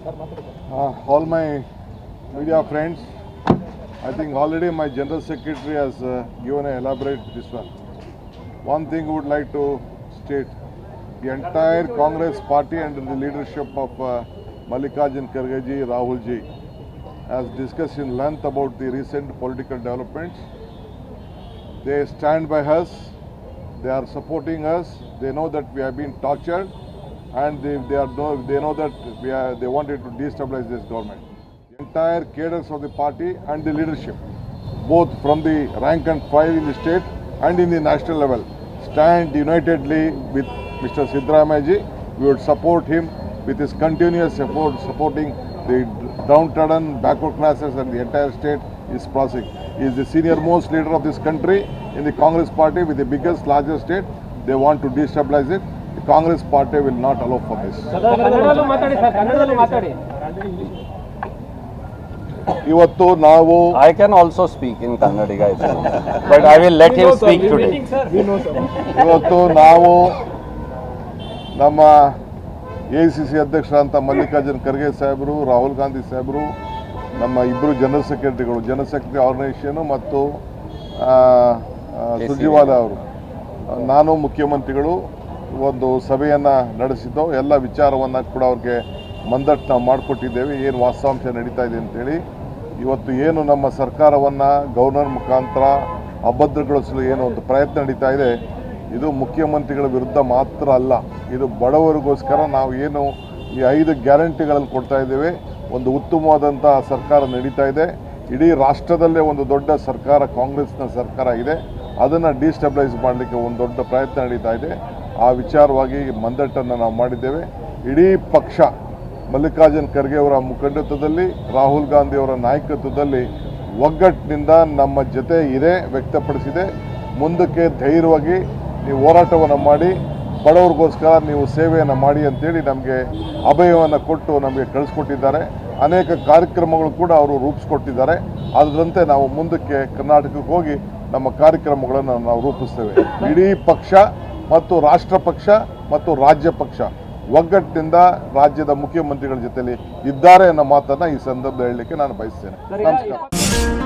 Uh, all my media friends, I think already my general secretary has uh, given an elaborate this one. One thing I would like to state, the entire Congress party under the leadership of uh, Mallikarjun Rahul ji, has discussed in length about the recent political developments. They stand by us, they are supporting us, they know that we have been tortured and they, they, are know, they know that we are, they wanted to destabilize this government. The entire cadres of the party and the leadership, both from the rank and file in the state and in the national level, stand unitedly with Mr. Siddaramayaji. We would support him with his continuous effort supporting the downtrodden backward classes and the entire state is processing. He is the senior most leader of this country in the Congress party with the biggest, largest state. They want to destabilize it. The party will not allow for this this. ಮಾತಾಡಿ sir ಕನ್ನಡದಲ್ಲೂ ಮಾತಾಡಿ. ಇವತ್ತು ನಾವು I can also speak in Kannadiga but I will let you let him speak today. ಇವತ್ತು ನಾವು ನಮ್ಮ A C C ಅಧ್ಯಕ್ಷರಂತ ಮಲ್ಲಿಕಾರ್ಜುನ್ ಖರ್ಗೆ ಸಾಹೇಬರು ರಾಹುಲ್ ಗಾಂಧಿ ಸಾಹೇಬರು ನಮ್ಮ ಇಬ್ಬರು ಜನರಲ್ ಸೆಕ್ರೆಟರಿಗಳು ಜನರಲ್ ಸೆಕ್ರೆಟರಿ ಆರ್ಗನೈಸೇಷನು ಮತ್ತು ಆ, ಅವರು. ನಾನು ಮುಖ್ಯಮಂತ್ರಿಗಳು ಒಂದು ಸಭೆಯನ್ನು ನಡೆಸಿದ್ದು, ಎಲ್ಲ ವಿಚಾರವನ್ನು ಕೂಡ ಅವ್ರಿಗೆ ಮಂದಟ್ಟು ನಾವು ಮಾಡಿಕೊಟ್ಟಿದ್ದೇವೆ. ಏನು ವಾಸ್ತವಾಂಶ ನಡೀತಾ ಇದೆ ಅಂತೇಳಿ. ಇವತ್ತು ಏನು ನಮ್ಮ ಸರ್ಕಾರವನ್ನು ಗವರ್ನರ್ ಮುಖಾಂತರ ಅಭದ್ರಗೊಳಿಸಲು ಏನು ಒಂದು ಪ್ರಯತ್ನ ನಡೀತಾ ಇದೆ, ಇದು ಮುಖ್ಯಮಂತ್ರಿಗಳ ವಿರುದ್ಧ ಮಾತ್ರ ಅಲ್ಲ, ಇದು ಬಡವರಿಗೋಸ್ಕರ ನಾವು ಏನು ಈ ಐದು ಗ್ಯಾರಂಟಿಗಳನ್ನು ಕೊಡ್ತಾ ಇದ್ದೇವೆ. ಒಂದು ಉತ್ತಮವಾದಂಥ ಸರ್ಕಾರ ನಡೀತಾ ಇದೆ. ಇಡೀ ರಾಷ್ಟ್ರದಲ್ಲೇ ಒಂದು ದೊಡ್ಡ ಸರ್ಕಾರ, ಕಾಂಗ್ರೆಸ್ನ ಸರ್ಕಾರ ಇದೆ. ಅದನ್ನು ಡಿಸ್ಟೆಬಿಲೈಸ್ ಮಾಡಲಿಕ್ಕೆ ಒಂದು ದೊಡ್ಡ ಪ್ರಯತ್ನ ನಡೀತಾ ಇದೆ. ಆ ವಿಚಾರವಾಗಿ ಮಂದಟ್ಟನ್ನು ನಾವು ಮಾಡಿದ್ದೇವೆ. ಇಡೀ ಪಕ್ಷ ಮಲ್ಲಿಕಾರ್ಜುನ್ ಖರ್ಗೆ ಅವರ ಮುಖಂಡತ್ವದಲ್ಲಿ, ರಾಹುಲ್ ಗಾಂಧಿ ಅವರ ನಾಯಕತ್ವದಲ್ಲಿ ಒಗ್ಗಟ್ಟಿನಿಂದ ನಮ್ಮ ಜೊತೆ ಇದೆ, ವ್ಯಕ್ತಪಡಿಸಿದೆ. ಮುಂದಕ್ಕೆ ಧೈರ್ಯವಾಗಿ ನೀವು ಹೋರಾಟವನ್ನು ಮಾಡಿ, ಬಡವರಿಗೋಸ್ಕರ ನೀವು ಸೇವೆಯನ್ನು ಮಾಡಿ ಅಂತೇಳಿ ನಮಗೆ ಅಭಯವನ್ನು ಕೊಟ್ಟು ನಮಗೆ ಕಳಿಸ್ಕೊಟ್ಟಿದ್ದಾರೆ. ಅನೇಕ ಕಾರ್ಯಕ್ರಮಗಳು ಕೂಡ ಅವರು ರೂಪಿಸ್ಕೊಟ್ಟಿದ್ದಾರೆ. ಅದರಂತೆ ನಾವು ಮುಂದಕ್ಕೆ ಕರ್ನಾಟಕಕ್ಕೆ ಹೋಗಿ ನಮ್ಮ ಕಾರ್ಯಕ್ರಮಗಳನ್ನು ನಾವು ರೂಪಿಸ್ತೇವೆ. ಇಡೀ ಪಕ್ಷ ಮತ್ತು ರಾಷ್ಟ್ರ ಪಕ್ಷ ಮತ್ತು ರಾಜ್ಯ ಪಕ್ಷ ಒಗ್ಗಟ್ಟಿನಿಂದ ರಾಜ್ಯದ ಮುಖ್ಯಮಂತ್ರಿಗಳ ಜೊತೆಯಲ್ಲಿ ಇದ್ದಾರೆ ಅನ್ನೋ ಮಾತನ್ನು ಈ ಸಂದರ್ಭದಲ್ಲಿ ಹೇಳಲಿಕ್ಕೆ ನಾನು ಬಯಸ್ತೇನೆ. ನಮಸ್ಕಾರ.